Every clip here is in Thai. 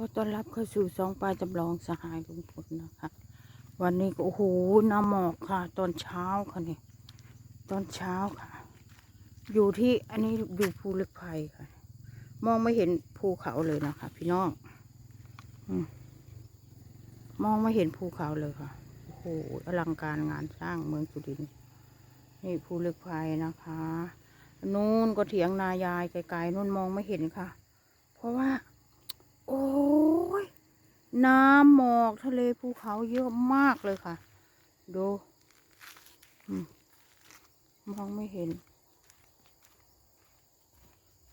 อต้อนรับเข้าสู่สองปลายจำลองสหายลุงพลนะคะ วันนี้ก็โอ้โหน้ำหมอกค่ะ ตอนเช้าค่ะนี่ตอนเช้าค่ะ อยู่ที่อันนี้อยู่ภูเหล็กไฟค่ะ มองไม่เห็นภูเขาเลยนะคะ พี่น้องอมมองไม่เห็นภูเขาเลยค่ะโอ้โหอลังการงานสร้างเมืองสุรินทร์นี่ภูเหล็กไฟนะคะนู่นก็เถียงนายายไกลๆนู่นมองไม่เห็นค่ะ เพราะว่า โอ้ น้ำหมอกทะเลภูเขาเยอะมากเลยค่ะ ดูมองไม่เห็น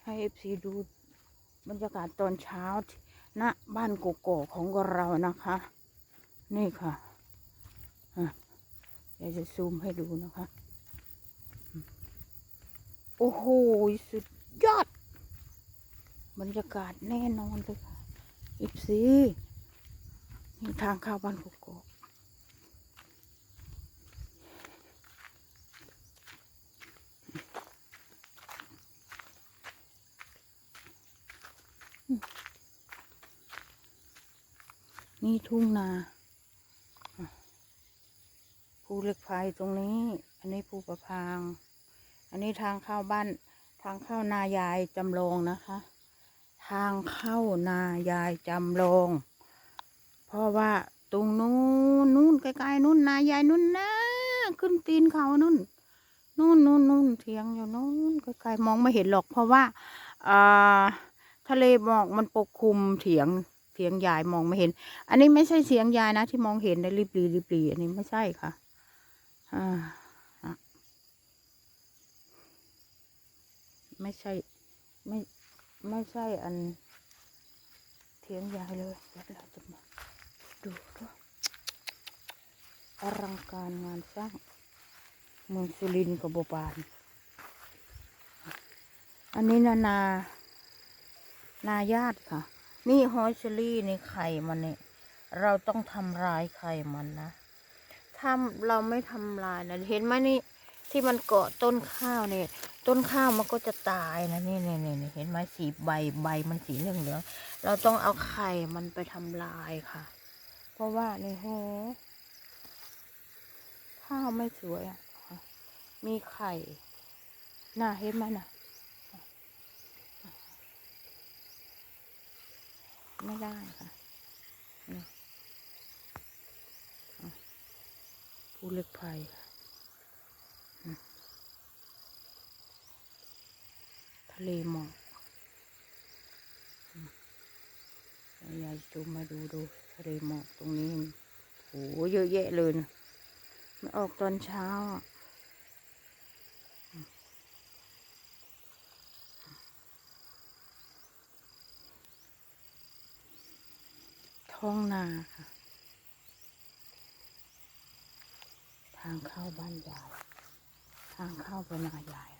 ให้เอฟซีดูบรรยากาศตอนเช้าที่ณบ้านโกโก้ของเรานะคะ นี่ค่ะอะเดี๋ยวจะซูมให้ดูนะคะ โอ้โห สุดยอด บรรยากาศแน่นอนเลยค่ะ อีซี นี่ทางเข้าบ้านกกอกนี่ทุ่งนาภูเหล็กไฟตรงนี้ อันนี้ภูประพาง อันนี้ทางเข้าบ้าน ทางเข้านายายจำลองนะคะ ทางเข้านายายจำลอง เพราะว่าตรงนู้นนู้นไกลๆนู้นนายายนู้นนะขึ้นตีนเขานู้นนู้นนู้นนู้นเถียงอยู่นู้นไกลๆมองไม่เห็นหรอก เพราะว่าอ่าทะเลหมอกมันปกคลุมเถียงเถียงยายมองไม่เห็น อันนี้ไม่ใช่เสียงยายนะ ที่มองเห็นในริบรีริบรีอันนี้ไม่ใช่ค่ะอ่าไม่ใช่ไม่ไม่ใช่อันเทียงยายเลยเดี๋ยวเราจะมา ดูด้วยอลังการงานสร้าง เมืองสุรินทร์กับบบาน อันนี้นานา นาญาติค่ะ นี่ฮอยเชอรี่ในไข่มันเนี่ย เราต้องทำลายไข่มันนะถ้าเราไม่ทำลายนะเห็นไหมนี่ที่มันเกาะต้นข้าวเนี่ย ต้นข้าวมันก็จะตายนะนี่นี่นี่เห็นไหมสีใบใบมันสีเหลืองเหลืองเราต้องเอาไข่มันไปทำลายค่ะ เพราะว่าในโหข้าวไม่สวยอะ มีไข่น่าเห็นไหมน่ะไม่ได้ค่ะนี่อะภูเล็กไฟค่ทะเลหมอกอยายจูมมาดูดู ทะเลหมอกตรงนี้โหเยอะแยะเลยนะมันออกตอนเช้าอะท้องนาค่ะ ทางเข้าบ้านยาย ทางเข้าไปนยาย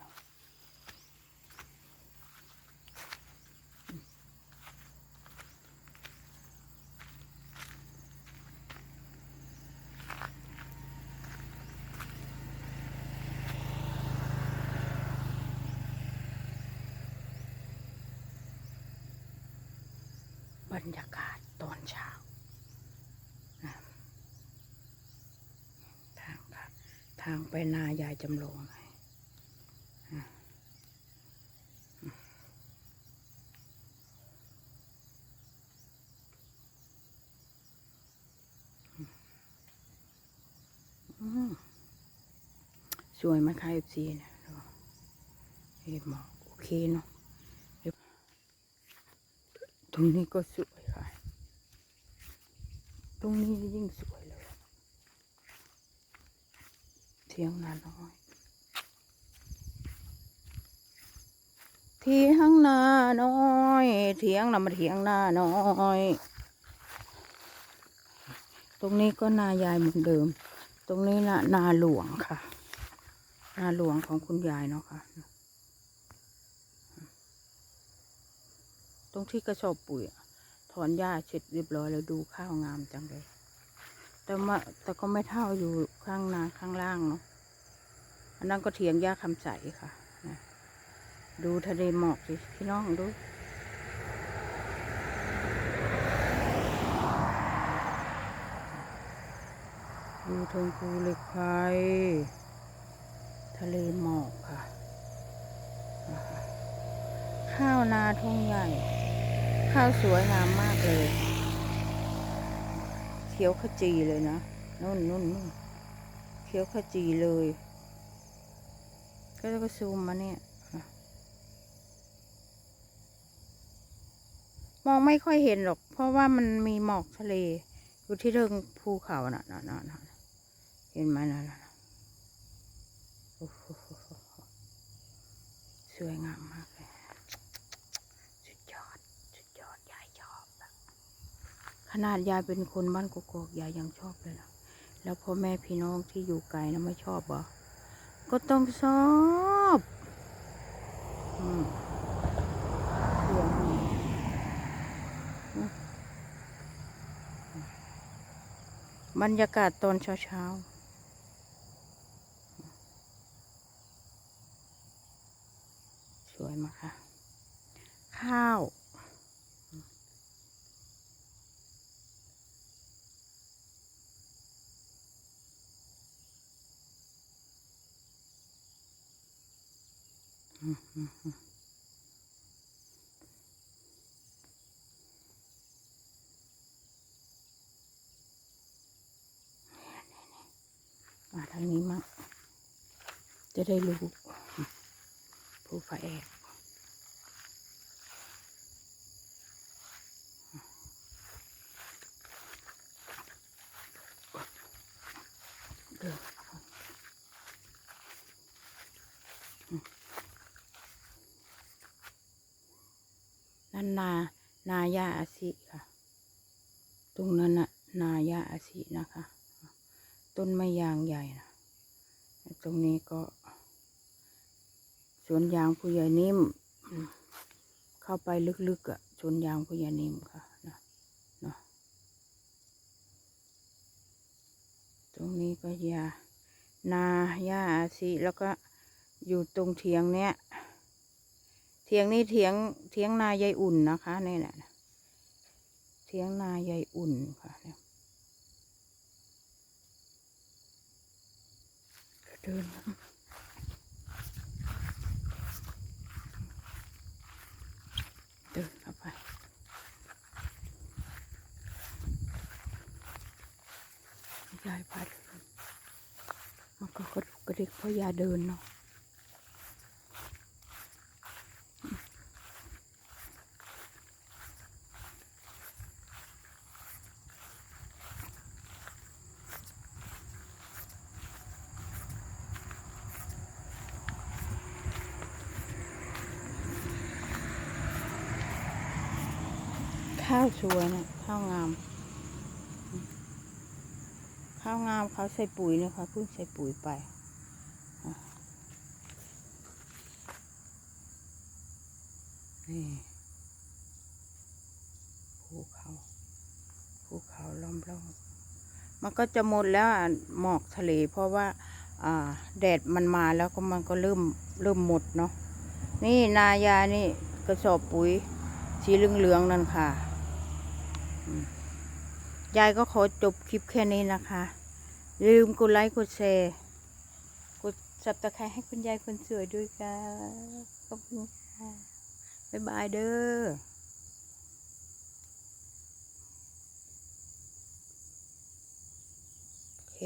รรยากาศตอนเช้าทางค่ะทางไปนายายจำลองไงอะอืมสวยไหมคะเอฟซีเนี่ยดูเห็นหมอกโอเคเนาะ รงนี้ก็สวยค่ะ ตรงนี้ยิ่งสวยเลย เทียงนาน้อย เทียงนาน้อย เทียงนามาเทียงนาน้อย ตรงนี้ก็นายายเหมือนเดิม ตรงนี้นะนาหลวงค่ะ นาหลวงของคุณยายเนาะค่ะ รงที่กระสอบปุ๋ยถอนหญ้าเสร็จเรียบร้อยแล้วดูข้าวงามจังเลย แต่มาแต่ก็ไม่เท่าอยู่ข้างนาข้างล่างเนาะอันนั้นก็เถียงหญ้าคำใสค่ะนะดูทะเลหมอกสิพี่น้องดูดูทงกูเหล็กไฟทะเลหมอกค่ะ ข้าวนาทงใหญ่ ข้าวสวยงามมากเลย เขียวขจีเลยนะนุ่นนุ่นนุ่นเขียวขจีเลย ก็จะก็ซูมมาเนี่ย มองไม่ค่อยเห็นหรอก เพราะว่ามันมีหมอกทะเล อยู่ที่เริงภูเขาน่ะน่ะน่ะน่ะเห็นไหมน่ะน่ะสวยงามมากเลย สุดยอด สุดยอด ยายชอบอะข นาดยายเป็นคนบ้านกกอกยายยังชอบเลยนะแล้วพ่อแม่พี่น้องที่อยู่ไกลนะไม่ชอบเหรอ ก็ต้องชอบอืมเสียงมันอืมบรรยากาศตอนเช้าๆสวยมากค่ะ ข้าว มาทางนี้มั้งจะได้รู้ผู้พระเอกเดิน นานายาอาสิค่ะ ตรงนั้นน่ะนายาอาสินะคะ ต้นไม้ยางใหญ่นะตรงนี้ก็ สวนยางผู้ใหญ่นิ่ม เข้าไปลึกๆอะ่ะสวนยางผู้ใหญ่นิ่มค่ะนะเนาะตรงนี้ก็ยา นาหญ้าอาสิแล้วก็อยู่ตรงเถียงเนี้ย เถียงนี้เถียงเถียงนายายอุ่นนะคะนี่ยนะเถียงนายายอุ่นค่ะเดินเดินเข้าไปยายพาเดินมันก็กระดุกกระดิกเพราะยาเดินเนาะ สวยนะข้าวงาม ข้าวงามเขาใส่ปุ๋ยนะคะเพิ่งใส่ปุ๋ยไปนี่ภูเขาภูเขาล้อมรอบมันก็จะหมดแล้วหมอกทะเล เพราะว่าแดดมันมาแล้วก็มันก็เริ่มเริ่มหมดเนาะนี่นายานี่กระสอบปุ๋ยสีเหลืองๆนั่นค่ะ ยายก็ขอจบคลิปแค่นี้นะคะอย่าลืมกดไลค์กดแชร์กดสับตะไคร้ให้คุณยายคนสวยด้วยค่ะขอบคุณค่ะบ๊ายบายเด้อโอเค